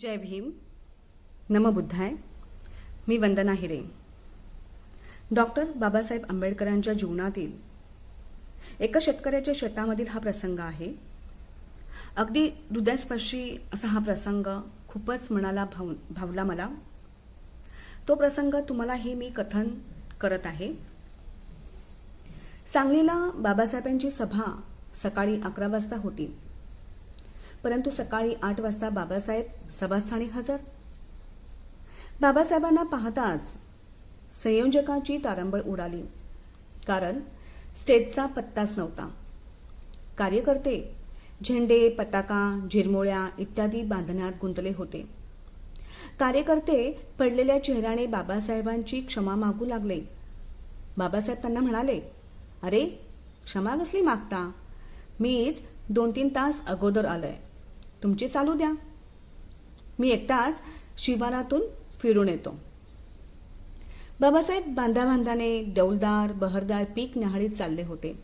जय भीम. नमबुद्धाय मी वंदना हिरे. डॉक्टर बाबासाहेब आंबेडकरांच्या जीवनातील एका शेतकऱ्याच्या शेतामधील हा प्रसंग आहे. अगदी हृदयस्पर्शी असा हा प्रसंग खूपच मनाला भाव भावला मला. तो प्रसंग तुम्हालाही मी कथन करत आहे. सांगलीला बाबासाहेबांची सभा सकाळी अकरा वाजता होती. परंतु सकाळी आठ वाजता बाबासाहेब सभास्थानी हजर. बाबासाहेबांना पाहताच संयोजकाची तारंबळ उडाली. कारण स्टेजचा पत्ताच नव्हता. कार्यकर्ते झेंडे पताका झिरमोळ्या इत्यादी बांधण्यात गुंतले होते. कार्यकर्ते पडलेल्या चेहऱ्याने बाबासाहेबांची क्षमा मागू लागले. बाबासाहेब त्यांना म्हणाले अरे क्षमा कसली मागता? मीच दोन तीन तास अगोदर आलोय. तुमची चालू द्या. मी एकटाच शिवारातून फिरून येतो. बाबासाहेब बांधा बांधाने डौलदार बहरदार पीक न्याहाळीत चालले होते.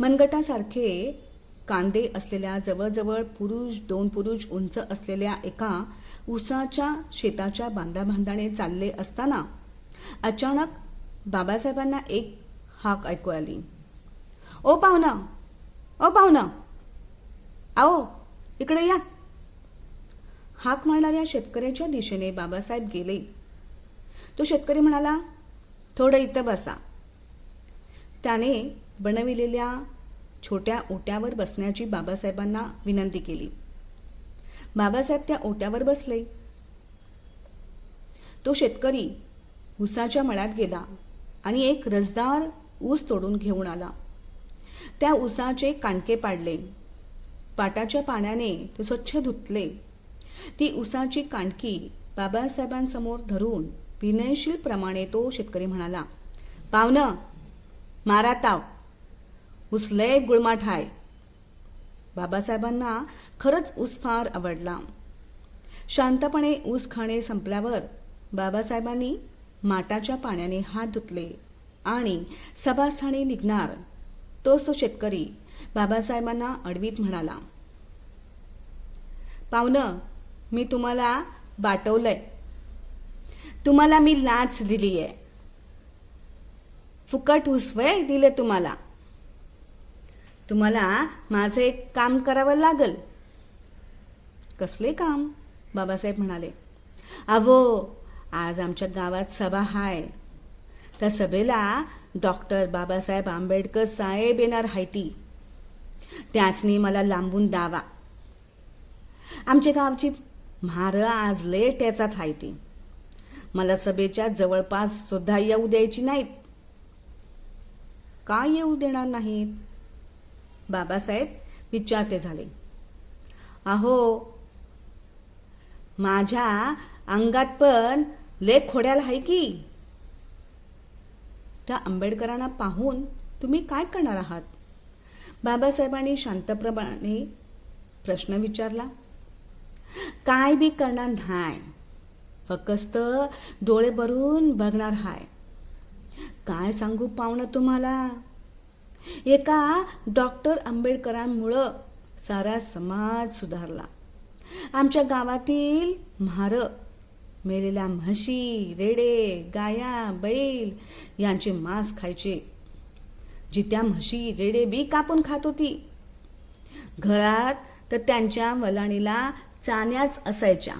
मनगटासारखे कांदे असलेल्या जवळजवळ पुरुष दोन पुरुष उंच असलेल्या एका उसाच्या शेताच्या बांधा बांधाने चालले असताना अचानक बाबासाहेबांना एक हाक ऐकू आली. ओ पाहुणा! ओ पाहुणा! आओ! इकडे या. हाक मारणाऱ्या शेतकऱ्याच्या दिशेने बाबासाहेब गेले. तो शेतकरी म्हणाला थोडं इथं बसा. त्याने बनविलेल्या छोट्या ओट्यावर बसण्याची बाबासाहेबांना विनंती केली. बाबासाहेब त्या ओट्यावर बसले. तो शेतकरी ऊसाच्या मळ्यात गेला आणि एक रसदार ऊस तोडून घेऊन आला. त्या ऊसाचे कांडके पाडले. पाटाच्या पाण्याने ते स्वच्छ धुतले. ती ऊसाची कांडकी बाबासाहेबांसमोर धरून विनयशील प्रमाणे तो शेतकरी म्हणाला पावन मारा ताव. ऊस लय गुळमाट हाय. बाबासाहेबांना खरंच ऊस फार आवडला. शांतपणे ऊस खाणे संपल्यावर बाबासाहेबांनी माटाच्या पाण्याने हात धुतले आणि सभास्थानी निघणार तोच तो शेतकरी बाबासाहेबांना अडवीत म्हणाला. पाहुणं मी तुम्हाला बाटवलंय. तुम्हाला मी लाच दिली आहे फुकट उसवय दिले तुम्हाला. तुम्हाला माझं एक काम करावं लागल. कसले काम? बाबासाहेब म्हणाले. अहो आज आमच्या गावात सभा हाय. त्या सभेला डॉक्टर बाबासाहेब आंबेडकर साहेब येणार हायती. त्याचनी मला लांबून दावा. आमच्या गावची म्हारं आज लय हाय हायती मला सभेच्या जवळपास सुद्धा येऊ द्यायची नाहीत. का येऊ देणार नाहीत? बाबासाहेब विचारते झाले. अहो माझ्या अंगात पण लय खोड्याला आहे की. त्या आंबेडकरांना पाहून तुम्ही काय करणार आहात? बाबासाहेबांनी शांतप्रमाणे प्रश्न विचारला. काय बी करणार नाही फकस्त डोळे भरून बघणार हाय. काय सांगू पाहुणं तुम्हाला? एका डॉक्टर आंबेडकरांमुळं सारा समाज सुधारला. आमच्या गावातील म्हार मेलेल्या म्हशी रेडे गाया बैल यांचे मांस खायचे. जी त्या म्हशी रेडे बी कापून खात होती. घरात तर त्यांच्या वलाणीला चाण्याच असायच्या.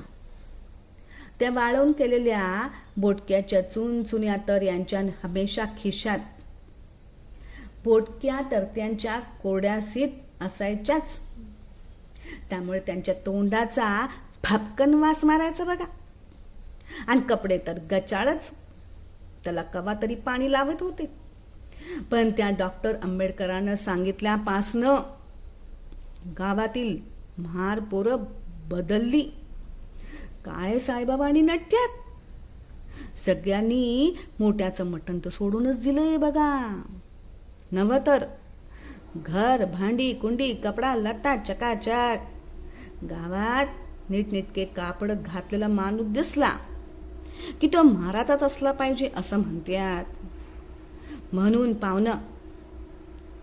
त्या वाळवून केलेल्या बोटक्याच्या चून चुन्या तर यांच्या हमेशा खिशात. बोटक्या तरत्यांच्या त्यांच्या सीत असायच्याच. त्यामुळे त्यांच्या तोंडाचा भापकन वास मारायचा बघा. आणि कपडे तर गचाळच. त्याला कवा तरी पाणी लावत होते. पण त्या डॉक्टर आंबेडकरांना सांगितल्यापासनं गावातील म्हार पोरं बदलली. काय साईबाबांनी नटत्यात? सगळ्यांनी मोठ्याचं मटण तर सोडूनच दिलंय बघा. नव तर घर भांडी कुंडी कपडा लता चकाचक. गावात नीटनेटके कापड घातलेला माणूस दिसला की तो महाराजाच असला पाहिजे असं म्हणतात म्हणून पाहुणं.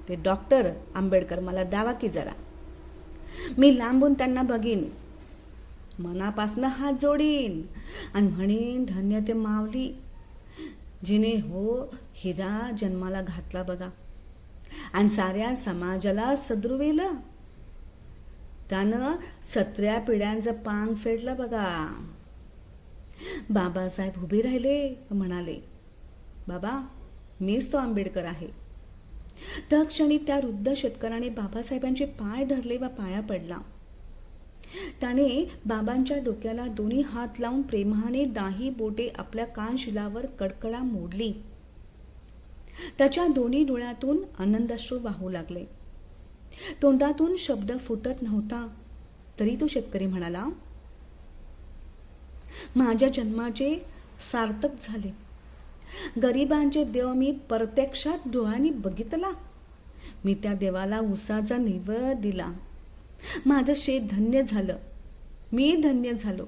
ते डॉक्टर आंबेडकर मला दावा की जरा. मी लांबून त्यांना बघीन. मनापासनं हात जोडीन. आणि म्हणेन धन्य ते मावली जिने हो हिरा जन्माला घातला बघा. आणि साऱ्या समाजाला सदरुवेलं त्यानं सतऱ्या पिढ्यांचं पांग फेडलं बघा. बाबासाहेब उभे राहिले म्हणाले बाबा मीच तो आंबेडकर आहे. त्या क्षणी त्या वृद्ध शेतकऱ्याने बाबासाहेबांचे पाय धरले व पाया पडला. त्याने बाबांच्या डोक्याला दोन्ही हात लावून प्रेमाने दाही बोटे आपल्या कानशिलावर कडकडा मोडली. त्याच्या दोन्ही डोळ्यातून आनंदाश्रू वाहू लागले. तोंडातून शब्द फुटत नव्हता. तरी तो शेतकरी म्हणाला माझ्या जन्माचे सार्थक झाले. गरिबांचे देव मी प्रत्यक्षात डोळ्यांनी बघितला. मी त्या देवाला उसाचा निवद दिला. माझं शेत धन्य झालं. मी धन्य झालो.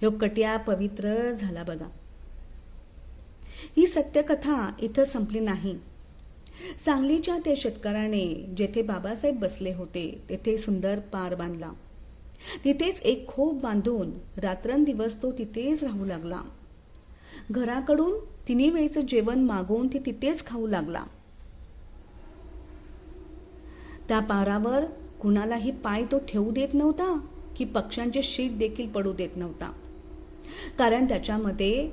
ह्यो कट्या पवित्र झाला बघा. ही सत्यकथा इथं संपली नाही. सांगलीच्या त्या शेतकऱ्याने जेथे बाबासाहेब बसले होते तेथे सुंदर पार बांधला. तिथेच एक खोप बांधून रात्रंदिवस तो तिथेच राहू लागला. घराकडून तिन्ही वेळचं जेवण मागवून ते तिथेच खाऊ लागला. त्या पारावर कुणालाही पाय तो ठेवू देत नव्हता की पक्ष्यांचे शीत देखील पडू देत नव्हता. कारण त्याच्यामध्ये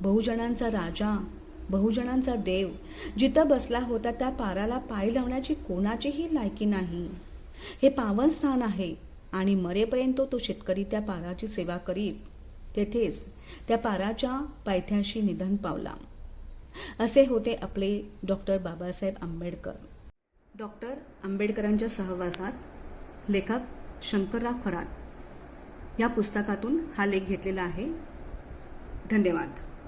बहुजनांचा राजा बहुजनांचा देव जिथं बसला होता त्या पाराला पाय लावण्याची कोणाचीही लायकी नाही. हे पावन स्थान आहे आणि मरेपर्यंत तो शेतकरी त्या पाराची सेवा करीत तेथेच त्या पाराच्या पायथ्याशी निधन पावला. असे होते आपले डॉक्टर बाबासाहेब आंबेडकर. डॉक्टर आंबेडकरांच्या सहवासात लेखक शंकरराव खरात. या पुस्तकातून हा लेख घेतलेला आहे. धन्यवाद.